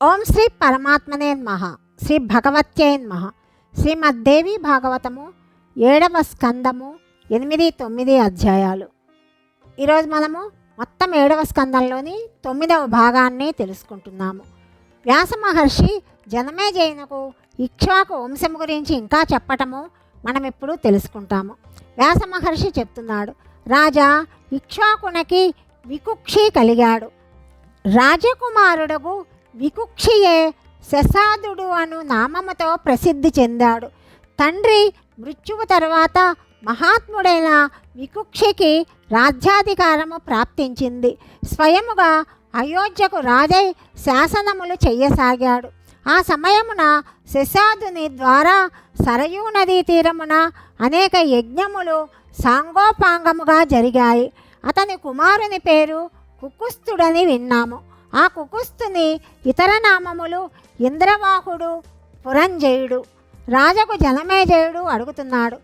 ఓం శ్రీ పరమాత్మనే మహ శ్రీ భగవత్యై నమః. శ్రీమద్దేవి భాగవతము ఏడవ స్కందము ఎనిమిది తొమ్మిది అధ్యాయాలు. ఈరోజు మనము మొత్తం ఏడవ స్కందంలోని తొమ్మిదవ భాగాన్ని తెలుసుకుంటున్నాము. వ్యాస మహర్షి జనమేజయునకు ఇక్ష్వాకు వంశం గురించి ఇంకా చెప్పటము మనం ఇప్పుడు తెలుసుకుంటాము. వ్యాస మహర్షి చెప్తున్నాడు రాజా ఇక్ష్వాకునకి వికుక్షి కలిగాడు. రాజకుమారుడగు వికుక్షియే శశాదుడు అను నామముతో ప్రసిద్ధి చెందాడు. తండ్రి మృత్యువు తర్వాత మహాత్ముడైన వికుక్షికి రాజ్యాధికారము ప్రాప్తించింది. స్వయముగా అయోధ్యకు రాజై శాసనములు చెయ్యసాగాడు. ఆ సమయమున శశాదుని ద్వారా సరయూ నదీ తీరమున అనేక యజ్ఞములు సాంగోపాంగముగా జరిగాయి. అతని కుమారుని పేరు కుకుస్తుడని విన్నాము. ఆ కుకుస్తుని ఇతర నామములు ఇంద్రవాహుడు పురంజయుడు రాజకు జలమేజయుడు అడుగుతున్నాడు.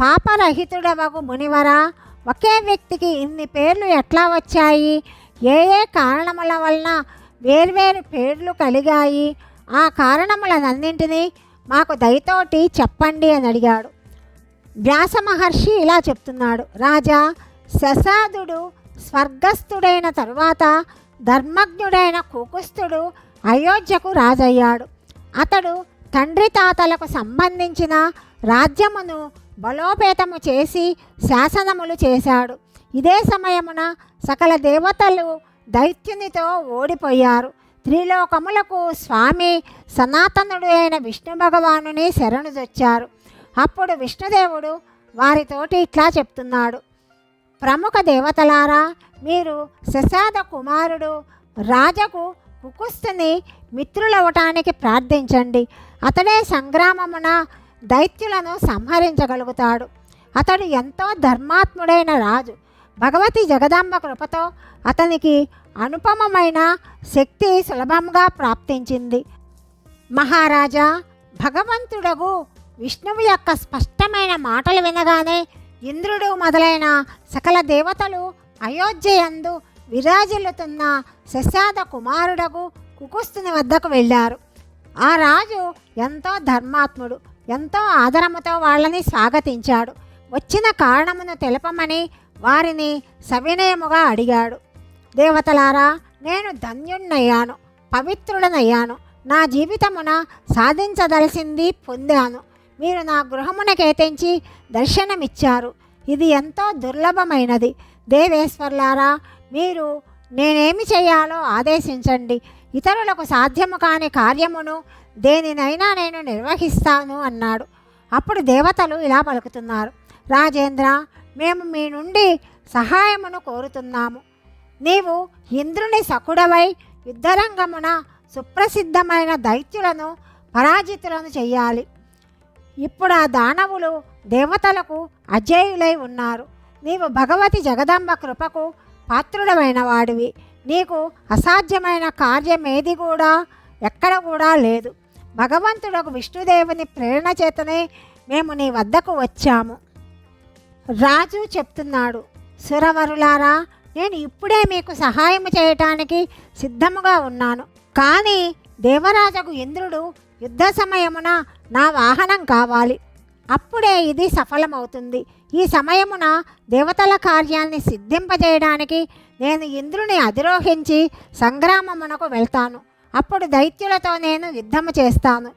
పాపరహితుడవగు మునివరా ఒకే వ్యక్తికి ఇన్ని పేర్లు ఎట్లా వచ్చాయి? ఏ ఏ కారణముల వలన వేర్వేరు పేర్లు కలిగాయి? ఆ కారణములనన్నింటినీ మాకు దయతోటి చెప్పండి అని అడిగాడు. వ్యాస మహర్షి ఇలా చెప్తున్నాడు. రాజా శశాదుడు స్వర్గస్థుడైన తరువాత ధర్మజ్ఞుడైన కుకుస్తుడు అయోధ్యకు రాజయ్యాడు. అతడు తండ్రి తాతలకు సంబంధించిన రాజ్యమును బలోపేతము చేసి శాసనములు చేశాడు. ఇదే సమయమున సకల దేవతలు దైత్యునితో ఓడిపోయారు. త్రిలోకములకు స్వామి సనాతనుడు అయిన విష్ణు భగవానుని శరణుదొచ్చారు అప్పుడు విష్ణుదేవుడు వారితోటి ఇట్లా చెప్తున్నాడు. ప్రముఖ దేవతలారా మీరు శశాద కుమారుడు రాజకు కుకుస్తుని మిత్రులవటానికి ప్రార్థించండి. అతడే సంగ్రామమున దైత్యులను సంహరించగలుగుతాడు. అతడు ఎంతో ధర్మాత్ముడైన రాజు. భగవతి జగదాంబ కృపతో అతనికి అనుపమమైన శక్తి సులభంగా ప్రాప్తించింది. మహారాజా భగవంతుడగు విష్ణువు యొక్క స్పష్టమైన మాటలు వినగానే ఇంద్రుడు మొదలైన సకల దేవతలు అయోధ్యయందు విరాజిల్లుతున్న శశాద కుమారుడకు కుకుస్తుని వద్దకు వెళ్ళారు. ఆ రాజు ఎంతో ధర్మాత్ముడు ఎంతో ఆదరముతో వాళ్ళని స్వాగతించాడు. వచ్చిన కారణమును తెలపమని వారిని సవినయముగా అడిగాడు. దేవతలారా నేను ధన్యుణ్ణయ్యాను పవిత్రుడనయ్యాను నా జీవితమున సాధించదలసింది పొందాను. మీరు నా గృహమునకేతించి దర్శనమిచ్చారు. ఇది ఎంతో దుర్లభమైనది. దేవేశ్వర్లారా మీరు నేనేమి చేయాలో ఆదేశించండి. ఇతరులకు సాధ్యము కాని కార్యమును దేనినైనా నేను నిర్వహిస్తాను అన్నాడు. అప్పుడు దేవతలు ఇలా పలుకుతున్నారు. రాజేంద్ర మేము మీ నుండి సహాయమును కోరుతున్నాము. నీవు ఇంద్రుని సకుడవై యుద్ధరంగమున సుప్రసిద్ధమైన దైత్యులను పరాజితులను చేయాలి ఇప్పుడు ఆ దానవులు దేవతలకు అజేయులై ఉన్నారు. నీవు భగవతి జగదంబ కృపకు పాత్రుడమైన వాడివి. నీకు అసాధ్యమైన కార్యమేది కూడా ఎక్కడ కూడా లేదు. భగవంతుడకు విష్ణుదేవుని ప్రేరణ చేతనే మేము నీ వద్దకు వచ్చాము. రాజు చెప్తున్నాడు సురవరులారా నేను ఇప్పుడే మీకు సహాయం చేయటానికి సిద్ధముగా ఉన్నాను. కానీ దేవరాజకు ఇంద్రుడు యుద్ధ సమయమున నా వాహనం కావాలి. అప్పుడే ఇది సఫలమవుతుంది. ఈ సమయమున దేవతల కార్యాన్ని సిద్ధింపజేయడానికి నేను ఇంద్రుని అధిరోహించి సంగ్రామమునకు వెళ్తాను. అప్పుడు దైత్యులతో నేను యుద్ధము చేస్తాను.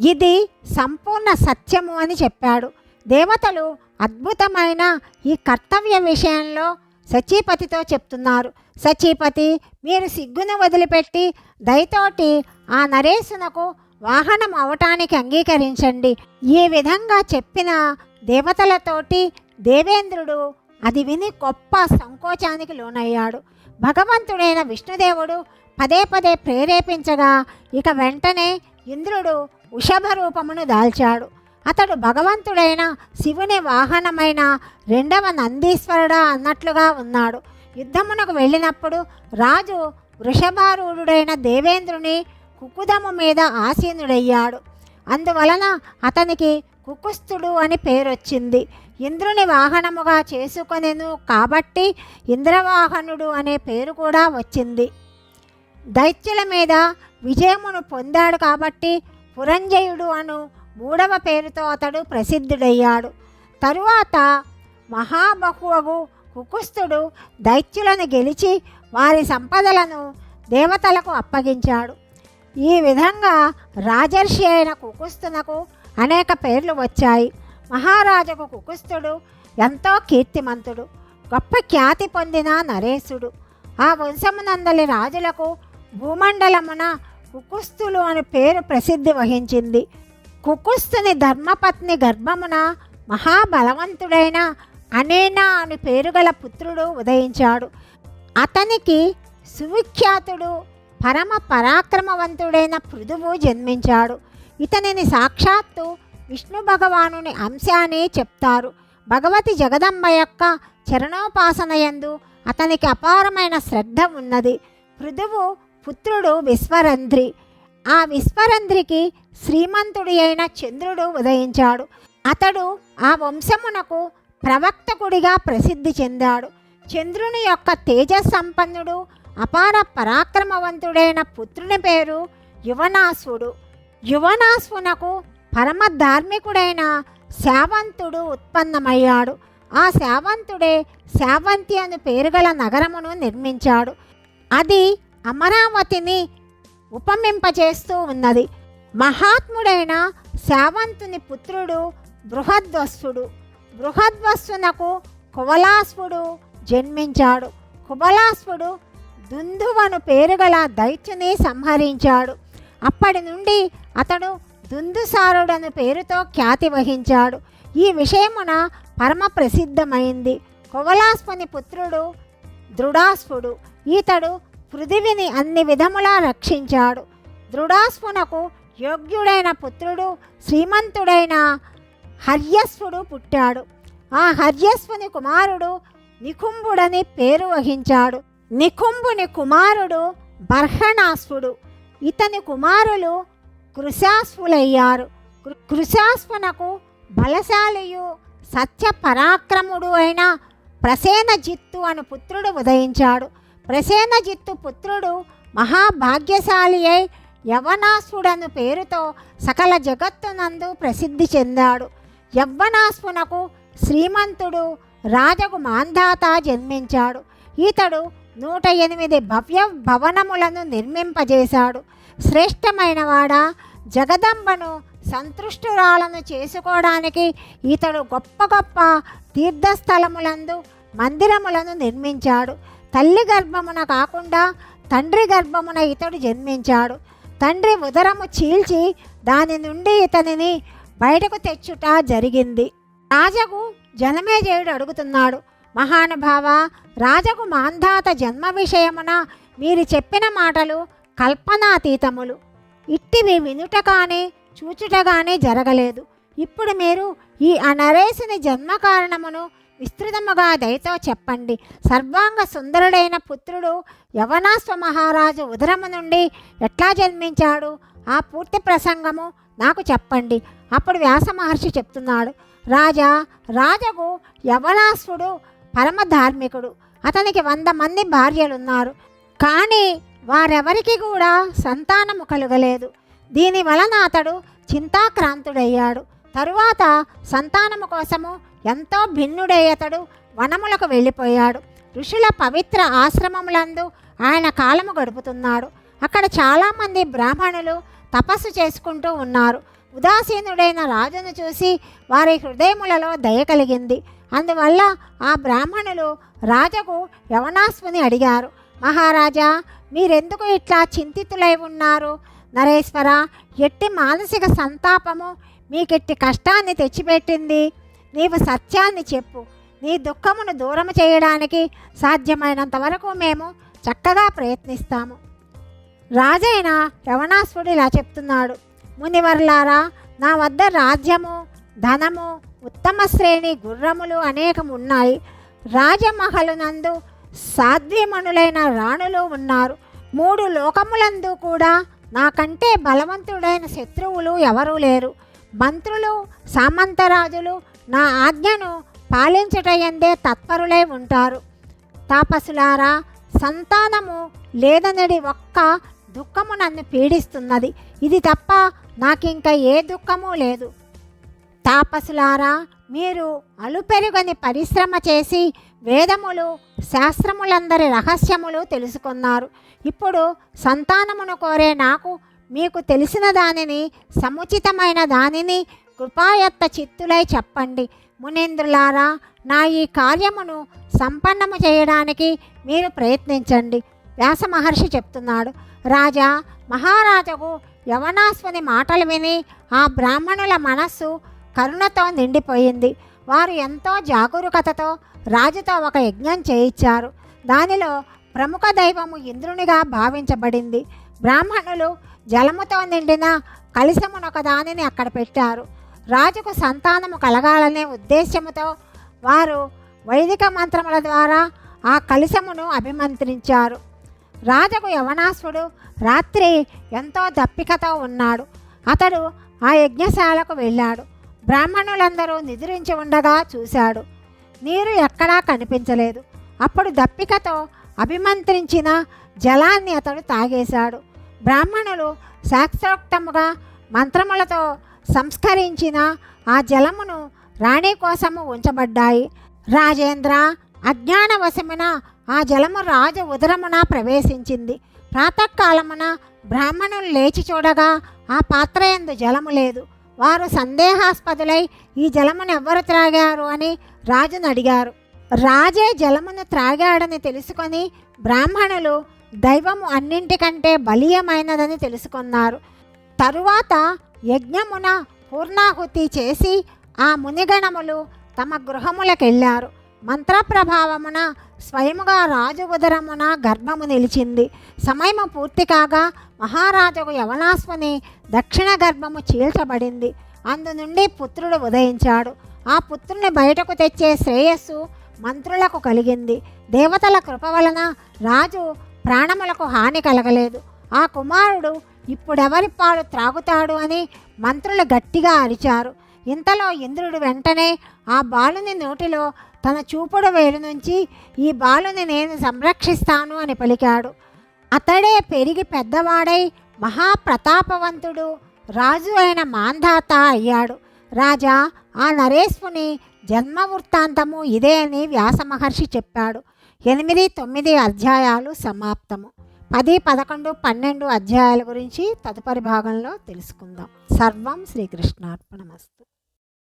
ఇది సంపూర్ణ సత్యము అని చెప్పాడు. దేవతలు అద్భుతమైన ఈ కర్తవ్య విషయంలో సచీపతితో చెప్తున్నారు. సచీపతి మీరు సిగ్గును వదిలిపెట్టి దయతోటి ఆ నరేశునకు వాహనం అవటానికి అంగీకరించండి. ఈ విధంగా చెప్పిన దేవతలతోటి దేవేంద్రుడు అది విని గొప్ప సంకోచానికి లోనయ్యాడు. భగవంతుడైన విష్ణుదేవుడు పదే పదే ప్రేరేపించగా ఇక వెంటనే ఇంద్రుడు వృషభ రూపమును దాల్చాడు. అతడు భగవంతుడైన శివుని వాహనమైన రెండవ నందీశ్వరుడా అన్నట్లుగా ఉన్నాడు. యుద్ధమునకు వెళ్ళినప్పుడు రాజు వృషభారూఢుడైన దేవేంద్రుని కుకుదము మీద ఆసీనుడయ్యాడు. అందువలన అతనికి కుకుస్తుడు అని పేరొచ్చింది. ఇంద్రుని వాహనముగా చేసుకొనెను కాబట్టి ఇంద్రవాహనుడు అనే పేరు కూడా వచ్చింది. దైత్యుల మీద విజయమును పొందాడు కాబట్టి పురంజయుడు అను మూడవ పేరుతో అతడు ప్రసిద్ధుడయ్యాడు. తరువాత మహాబహువగు కుకుస్తుడు దైత్యులను గెలిచి వారి సంపదలను దేవతలకు అప్పగించాడు. ఈ విధంగా రాజర్షి అయిన కుకుస్తునకు అనేక పేర్లు వచ్చాయి. మహారాజుకు కుకుస్తుడు ఎంతో కీర్తిమంతుడు గొప్ప ఖ్యాతి పొందిన నరేశుడు. ఆ వంశమునందలి రాజులకు భూమండలమున కుకుస్తులు అని పేరు ప్రసిద్ధి వహించింది. కుకుస్తుని ధర్మపత్ని గర్భమున మహాబలవంతుడైన అనేనా అని పేరుగల పుత్రుడు ఉదయించాడు. అతనికి సువిఖ్యాతుడు పరమ పరాక్రమవంతుడైన పృథువు జన్మించాడు. ఇతనిని సాక్షాత్తు విష్ణు భగవానుని అంశ అనే చెప్తారు. భగవతి జగదంబ యొక్క చరణోపాసనయందు అతనికి అపారమైన శ్రద్ధ ఉన్నది. పృథువు పుత్రుడు విశ్వరంధ్రి. ఆ విశ్వరంధ్రికి శ్రీమంతుడి అయిన చంద్రుడు ఉదయించాడు. అతడు ఆ వంశమునకు ప్రవక్తకుడిగా ప్రసిద్ధి చెందాడు. చంద్రుని యొక్క తేజస్సంపన్నుడు అపార పరాక్రమవంతుడైన పుత్రుని పేరు యువనాసుడు. యువనాసునకు పరమ ధార్మికుడైన శావంతుడు ఉత్పన్నమయ్యాడు. ఆ శావంతుడే శావంతి అను పేరుగల నగరమును నిర్మించాడు. అది అమరావతిని ఉపమింపచేస్తూ ఉన్నది. మహాత్ముడైన శావంతుని పుత్రుడు బృహద్వస్సుడు బృహద్వస్సునకు కువలాస్వుడు జన్మించాడు. కుబలాస్వుడు దుందువను పేరుగల దైత్యుని సంహరించాడు. అప్పటి నుండి అతడు దుందుసారుడను పేరుతో ఖ్యాతి వహించాడు. ఈ విషయమున పరమ ప్రసిద్ధమైంది. కువలాస్పుని పుత్రుడు దృఢాస్పుడు. ఈతడు పృథివిని అన్ని విధములా రక్షించాడు. దృఢాస్పునకు యోగ్యుడైన పుత్రుడు శ్రీమంతుడైన హర్యస్వుడు పుట్టాడు. ఆ హర్యస్వుని కుమారుడు నికుంభుడని పేరు వహించాడు. నికుంభుని కుమారుడు బర్హణాస్వుడు ఇతని కుమారులు కృశాస్వులయ్యారు కృ- కృశాస్వునకు బలశాలియు సత్య పరాక్రముడు అయిన ప్రసేనజిత్తు అను పుత్రుడు ఉదయించాడు. ప్రసేనజిత్తు పుత్రుడు మహాభాగ్యశాలి అయి యవనాసుడను పేరుతో సకల జగత్తునందు ప్రసిద్ధి చెందాడు. యవ్వనాస్పునకు శ్రీమంతుడు రాజకు మాంధాత జన్మించాడు. ఇతడు నూట ఎనిమిది భవ్య భవనములను నిర్మింపజేశాడు. శ్రేష్టమైనవాడా జగదంబను సంతృష్టురాలను చేసుకోవడానికి ఇతడు గొప్ప గొప్ప తీర్థస్థలములందు మందిరములను నిర్మించాడు. తల్లి గర్భమున కాకుండా తండ్రి గర్భమున ఇతడు జన్మించాడు. తండ్రి ఉదరము చీల్చి దాని నుండి ఇతనిని బయటకు తెచ్చుట జరిగింది. రాజకు జనమేజయుడు అడుగుతున్నాడు మహానుభావ రాజకు మాంధాత జన్మ విషయమున మీరు చెప్పిన మాటలు కల్పనాతీతములు. ఇట్టివి వినుట కానీ చూచుట కానీ జరగలేదు. ఇప్పుడు మీరు ఈ అనరేసిన జన్మ కారణమును విస్తృతముగా దయతో చెప్పండి. సర్వాంగ సుందరుడైన పుత్రుడు యవనాశ్వ మహారాజు ఉదరము నుండి ఎట్లా జన్మించాడు? ఆ పూర్తి ప్రసంగము నాకు చెప్పండి. అప్పుడు వ్యాస మహర్షి చెప్తున్నాడు. రాజా రాజగు యవనాశ్వుడు పరమ ధార్మికుడు. అతనికి వంద మంది భార్యలున్నారు. కానీ వారెవరికి కూడా సంతానము కలుగలేదు. దీని వలన అతడు చింతాక్రాంతుడయ్యాడు. తరువాత సంతానము కోసము ఎంతో భిన్నుడై అతడు వనములకు వెళ్ళిపోయాడు. ఋషుల పవిత్ర ఆశ్రమములందు ఆయన కాలము గడుపుతున్నాడు. అక్కడ చాలామంది బ్రాహ్మణులు తపస్సు చేసుకుంటూ ఉన్నారు. ఉదాసీనుడైన రాజును చూసి వారి హృదయములలో దయ కలిగింది. అందువల్ల ఆ బ్రాహ్మణులు రాజకు యవనాస్ముని అడిగారు. మహారాజా మీరెందుకు ఇట్లా చింతితులై ఉన్నారు? నరేశ్వర ఎట్టి మానసిక సంతాపము మీకెట్టి కష్టాన్ని తెచ్చిపెట్టింది? నీవు సత్యాన్ని చెప్పు. నీ దుఃఖమును దూరం చేయడానికి సాధ్యమైనంత వరకు మేము చక్కగా ప్రయత్నిస్తాము. రాజైన యవనాసుడు ఇలా చెప్తున్నాడు. మునివర్లారా నా వద్ద రాజ్యము ధనము ఉత్తమ శ్రేణి గుర్రములు అనేకం ఉన్నాయి రాజమహలునందు సాధ్వీమణులైన రాణులు ఉన్నారు. మూడు లోకములందు కూడా నాకంటే బలవంతుడైన శత్రువులు ఎవరూ లేరు. మంత్రులు సామంతరాజులు నా ఆజ్ఞను పాలించటయందే తత్పరులై ఉంటారు. తాపసులారా సంతానము లేదనడి ఒక్క దుఃఖము నన్ను పీడిస్తున్నది. ఇది తప్ప నాకింక ఏ దుఃఖము లేదు. తాపసులారా మీరు అలుపెరుగని పరిశ్రమ చేసి వేదములు శాస్త్రములందరి రహస్యములు తెలుసుకున్నారు. ఇప్పుడు సంతానమును కోరే నాకు మీకు తెలిసిన దానిని సముచితమైన దానిని కృపాయత్త చిత్తులై చెప్పండి. మునేంద్రులారా నా ఈ కార్యమును సంపన్నము చేయడానికి మీరు ప్రయత్నించండి. వ్యాస మహర్షి చెప్తున్నాడు. రాజా మహారాజుకు యవనాశ్వని మాటలు విని ఆ బ్రాహ్మణుల మనస్సు కరుణతో నిండిపోయింది. వారు ఎంతో జాగరూకతతో రాజుతో ఒక యజ్ఞం చేయించారు. దానిలో ప్రముఖ దైవము ఇంద్రునిగా భావించబడింది. బ్రాహ్మణులు జలముతో నిండిన కలిసమునొక దానిని అక్కడ పెట్టారు. రాజుకు సంతానము కలగాలనే ఉద్దేశ్యముతో వారు వైదిక మంత్రముల ద్వారా ఆ కలిసమును అభిమంత్రించారు. రాజుకు యవనాసుడు రాత్రి ఎంతో దప్పికతో ఉన్నాడు. అతడు ఆ యజ్ఞశాలకు వెళ్ళాడు. బ్రాహ్మణులందరూ నిద్రించి ఉండగా చూశాడు. నీరు ఎక్కడా కనిపించలేదు. అప్పుడు దప్పికతో అభిమంత్రించిన జలాన్ని అతడు తాగేశాడు. బ్రాహ్మణులు శాస్త్రోక్తముగా మంత్రములతో సంస్కరించిన ఆ జలమును రాణి కోసము ఉంచబడ్డాయి. రాజేంద్ర అజ్ఞానవశమున ఆ జలము రాజు ఉదరమున ప్రవేశించింది. ప్రాతకాలమున బ్రాహ్మణులు లేచి చూడగా ఆ పాత్ర ఎందు జలము లేదు. వారు సందేహాస్పదులై ఈ జలమును ఎవ్వరు త్రాగారు అని రాజును అడిగారు. రాజే జలమును త్రాగాడని తెలుసుకొని బ్రాహ్మణులు దైవము అన్నింటికంటే బలీయమైనదని తెలుసుకున్నారు. తరువాత యజ్ఞమున పూర్ణాహుతి చేసి ఆ మునిగణములు తమ గృహములకెళ్ళారు. మంత్రప్రభావమున స్వయముగా రాజు ఉదరమున గర్భము నిలిచింది. సమయము పూర్తి కాగా మహారాజుకు యవనాశ్వని దక్షిణ గర్భము చీల్చబడింది. అందు నుండి పుత్రుడు ఉదయించాడు. ఆ పుత్రుని బయటకు తెచ్చే శ్రేయస్సు మంత్రులకు కలిగింది. దేవతల కృప వలన రాజు ప్రాణములకు హాని కలగలేదు. ఆ కుమారుడు ఇప్పుడెవరి పాలు త్రాగుతాడు అని మంత్రులు గట్టిగా అరిచారు. ఇంతలో ఇంద్రుడు వెంటనే ఆ బాలుని నోటిలో తన చూపుడు వేలు నుంచి ఈ బాలుని నేను సంరక్షిస్తాను అని పలికాడు. అతడే పెరిగి పెద్దవాడై మహాప్రతాపవంతుడు రాజు అయిన మాంధాత అయ్యాడు. రాజా ఆ నరేశ్వుని జన్మ వృత్తాంతము ఇదే అని వ్యాస మహర్షి చెప్పాడు. ఎనిమిది తొమ్మిది అధ్యాయాలు సమాప్తము. పది పదకొండు పన్నెండు అధ్యాయాల గురించి తదుపరి భాగంలో తెలుసుకుందాం. సర్వం శ్రీకృష్ణార్పణమస్తు.